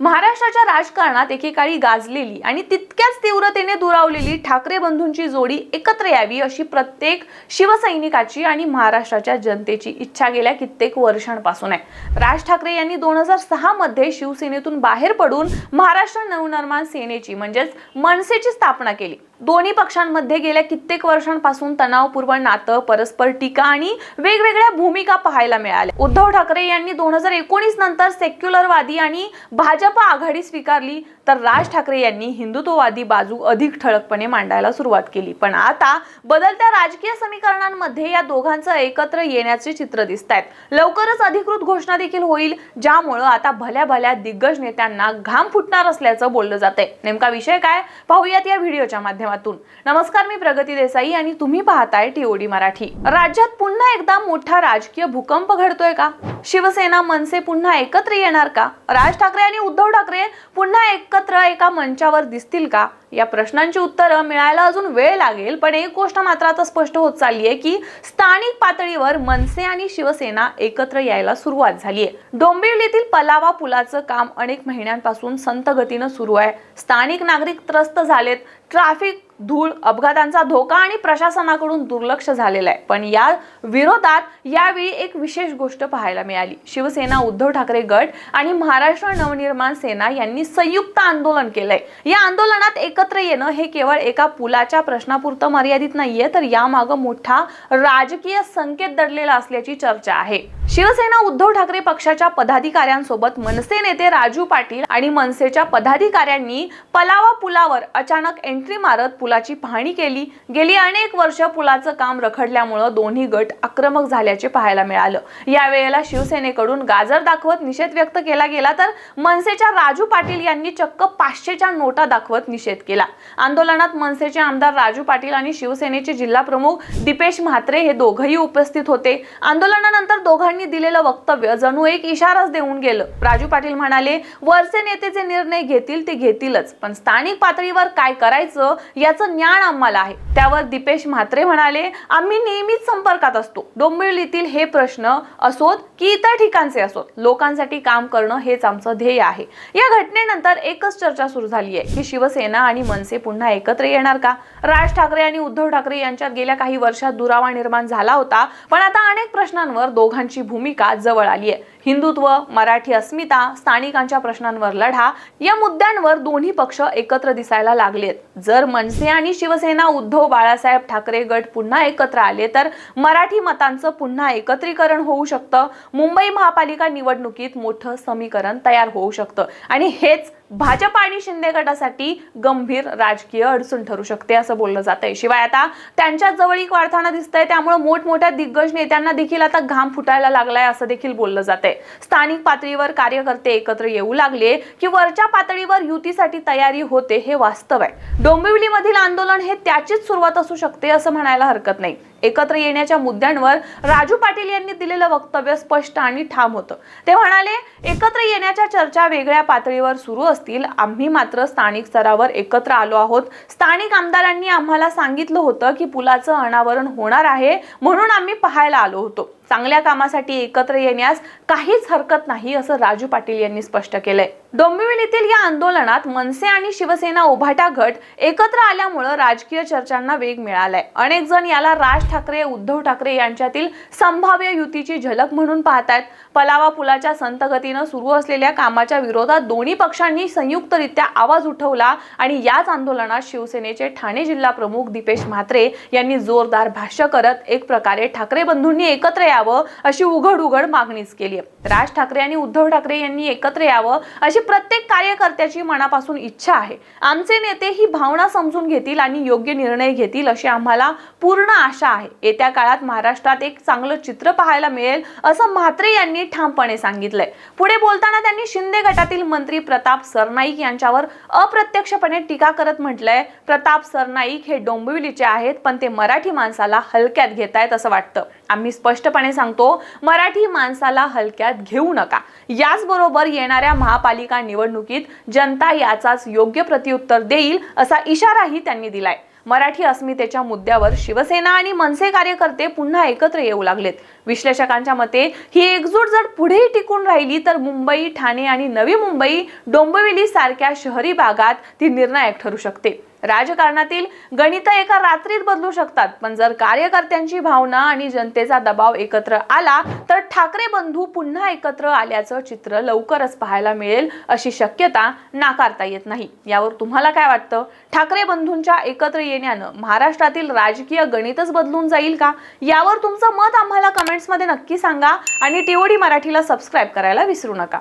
महाराष्ट्राच्या राजकारणात एकेकाळी गाजलेली आणि तितक्याच तीव्रतेने दुरावलेली ठाकरे बंधूंची जोडी एकत्र यावी अशी प्रत्येक शिवसैनिकाची आणि महाराष्ट्राच्या जनतेची इच्छा गेल्या कित्येक वर्षांपासून आहे. राज ठाकरे यांनी दोन हजार सहा मध्ये शिवसेनेतून बाहेर पडून महाराष्ट्र नवनिर्माण सेनेची म्हणजेच मनसेची स्थापना केली. दोन्ही पक्षांमध्ये गेल्या कित्येक वर्षांपासून तणावपूर्ण नातं परस्पर टीका आणि वेगवेगळ्या भूमिका पाहायला मिळाल्या. उद्धव ठाकरे यांनी दोन हजार एकोणीस नंतर सेक्युलरवादी आणि भाजप आघाडी स्वीकारली तर राज ठाकरे यांनी हिंदुत्ववादी बाजू अधिक ठळकपणे मांडायला सुरुवात केली. पण आता बदलत्या राजकीय समीकरणांमध्ये या दोघांचं एकत्र येण्याचे चित्र दिसत आहेत लवकरच अधिकृत घोषणा देखील होईल ज्यामुळं आता भल्या भल्या दिग्गज नेत्यांना घाम फुटणार असल्याचं बोललं जातंय. नेमका विषय काय? पाहूयात या व्हिडिओच्या माध्यमात माध्यमातून नमस्कार मी प्रगती देसाई आणि तुम्ही पाहताय टीओडी मराठी. राज्यात पुन्हा एकदा मोठा राजकीय भूकंप घडतोय का? शिवसेना मनसे पुन्हा एकत्र येणार का? राज ठाकरे आणि उद्धव ठाकरे पुन्हा एकत्र एका मंचावर दिसतील का? या प्रश्नांची उत्तरं मिळायला अजून वेळ लागेल पण एक गोष्ट मात्र आता स्पष्ट होत चालली आहे की स्थानिक पातळीवर मनसे आणि शिवसेना एकत्र यायला सुरुवात झाली आहे डोंबिवलीतील पलावा पुलाचं काम अनेक महिन्यांपासून संत गतीनं सुरू आहे. स्थानिक नागरिक त्रस्त झालेत ट्रॅफिक धूळ अपघातांचा धोका आणि प्रशासनाकडून दुर्लक्ष झालेलं आहे. पण या विरोधात यावेळी एक विशेष गोष्ट पाहायला मिळाली. शिवसेना उद्धव ठाकरे गट आणि महाराष्ट्र नवनिर्माण सेना यांनी संयुक्त आंदोलन केलंय. या आंदोलनात एकत्र येणं हे केवळ एका पुलाच्या प्रश्नापुरतं मर्यादित नाहीये तर यामागं मोठा राजकीय संकेत दडलेला असल्याची चर्चा आहे. शिवसेना उद्धव ठाकरे पक्षाच्या पदाधिकाऱ्यांसोबत मनसे नेते राजू पाटील आणि मनसेच्या पदाधिकाऱ्यांनी पलावा पुलावर अचानक एंट्री मारत पुलाची पाहणी केली. गेली अनेक वर्ष पुलाचं काम रखडल्यामुळं दोन्ही गट आक्रमक झाल्याचे पाहायला मिळालं. यावेळेला शिवसेनेकडून गाजर दाखवत निषेध व्यक्त केला गेला तर मनसेच्या राजू पाटील यांनी चक्क पाचशेच्या नोटा दाखवत निषेध केला. आंदोलनात मनसेचे आमदार राजू पाटील आणि शिवसेनेचे जिल्हा प्रमुख दीपेश म्हात्रे हे दोघंही उपस्थित होते. आंदोलनानंतर दोघांनी दिलेलं वक्तव्य जणू एक इशाराच देऊन गेलं. राजू पाटील म्हणाले वरचे नेते जे निर्णय घेतील ते घेतीलच पण स्थानिक पातळीवर काय करायचं याचं ज्ञान आम्हाला आहे. त्यावर दीपेश म्हात्रे म्हणाले आम्ही नेहमीच संपर्कात असतो. डोंबिवलीतील हे प्रश्न असोत की इतर ठिकाणचे असोत. लोकांसाठी काम करणं हेच आमचं ध्येय आहे. या घटनेनंतर एकच चर्चा सुरू झाली आहे की शिवसेना आणि मनसे पुन्हा एकत्र येणार का? राज ठाकरे आणि उद्धव ठाकरे यांच्यात गेल्या काही वर्षात दुरावा निर्माण झाला होता पण आता अनेक प्रश्नांवर दोघांची भूमिका जवळ आली आहे. हिंदुत्व मराठी अस्मिता स्थानिकांच्या प्रश्नांवर लढा या मुद्द्यांवर दोन्ही पक्ष एकत्र दिसायला लागलेत. जर मनसे आणि शिवसेना उद्धव बाळासाहेब ठाकरे गट पुन्हा एकत्र आले तर मराठी मतांचं पुन्हा एकत्रीकरण होऊ शकतं. मुंबई महापालिका निवडणुकीत मोठं समीकरण तयार होऊ शकतं. आणि हेच भाजप आणि शिंदे गटासाठी गंभीर राजकीय अडचण ठरू शकते असं बोललं जात आहे शिवाय आता त्यांच्या जवळीक वाढताना आहे त्यामुळे मोठमोठ्या दिग्गज नेत्यांना देखील आता घाम फुटायला लागलाय असं देखील बोललं जात आहे स्थानिक पातळीवर कार्यकर्ते एकत्र येऊ लागले की वरच्या पातळीवर युतीसाठी तयारी होते हे वास्तव आहे. डोंबिवलीमधील आंदोलन हे त्याचीच सुरुवात असू शकते असं म्हणायला हरकत नाही. एकत्र येण्याच्या मुद्द्यांवर राजू पाटील यांनी दिलेलं वक्तव्य स्पष्ट आणि ठाम होतं. ते म्हणाले एकत्र येण्याच्या चर्चा वेगळ्या पातळीवर सुरू असतील. आम्ही मात्र स्थानिक स्तरावर एकत्र आलो आहोत. स्थानिक आमदारांनी आम्हाला सांगितलं होतं की पुलाचं अनावरण होणार आहे म्हणून आम्ही पाहायला आलो होतो. चांगल्या कामासाठी एकत्र येण्यास काहीच हरकत नाही असं राजू पाटील यांनी स्पष्ट केलंय. डोंबिवलीतील या आंदोलनात मनसे आणि शिवसेना उभाटा गट एकत्र आल्यामुळं राजकीय चर्चांना वेग मिळालाय. अनेक जण याला राज ठाकरे उद्धव ठाकरे यांच्यातील संभाव्य युतीची झलक म्हणून पाहतायत. पलावा पुलाच्या संतगतीनं सुरू असलेल्या कामाच्या विरोधात दोन्ही पक्षांनी संयुक्तरित्या आवाज उठवला आणि याच आंदोलनात शिवसेनेचे ठाणे जिल्हा प्रमुख दीपेश म्हात्रे यांनी जोरदार भाष्य करत एक प्रकारे ठाकरे बंधूंनी एकत्र यावं अशी उघड उघड मागणीच केली राज ठाकरे आणि उद्धव ठाकरे यांनी एकत्र यावं अशी अशी प्रत्येक कार्यकर्त्याची मनापासून इच्छा आहे. आमचे नेते ही भावना समजून घेतील आणि योग्य निर्णय घेतील अशी आम्हाला पूर्ण आशा आहे. येत्या काळात महाराष्ट्रात एक चांगलं चित्र पाहायला मिळेल असं म्हात्रे यांनी ठामपणे सांगितलंय. पुढे बोलताना त्यांनी शिंदे गटातील मंत्री प्रताप सरनाईक यांच्यावर अप्रत्यक्षपणे टीका करत म्हटलंय प्रताप सरनाईक हे डोंबिवलीचे आहेत पण ते मराठी माणसाला हलक्यात घेतायत असं वाटतं. आम्ही स्पष्टपणे सांगतो मराठी माणसाला हलक्यात घेऊ नका. याचबरोबर येणाऱ्या महापालिका निवडणुकीत जनता याचाच योग्य प्रत्युत्तर देईल असा इशाराही त्यांनी दिलाय. मराठी अस्मितेच्या मुद्द्यावर शिवसेना आणि मनसे कार्यकर्ते पुन्हा एकत्र येऊ लागलेत. विश्लेषकांच्या मते ही एकजूट जर पुढेही टिकून राहिली तर मुंबई ठाणे आणि नवी मुंबई डोंबिवली सारख्या शहरी भागात ती निर्णायक ठरू शकते. राजकारणातील गणित एका रात्रीत बदलू शकतात पण जर कार्यकर्त्यांची भावना आणि जनतेचा दबाव एकत्र आला तर ठाकरे बंधू पुन्हा एकत्र आल्याचं चित्र लवकरच पाहायला मिळेल अशी शक्यता नाकारता येत नाही. यावर तुम्हाला काय वाटतं? ठाकरे बंधूंच्या एकत्र येण्यानं महाराष्ट्रातील राजकीय गणितच बदलून जाईल का? यावर तुमचं मत आम्हाला कमेंट्समध्ये नक्की सांगा आणि टीओडी मराठीला सबस्क्राईब करायला विसरू नका.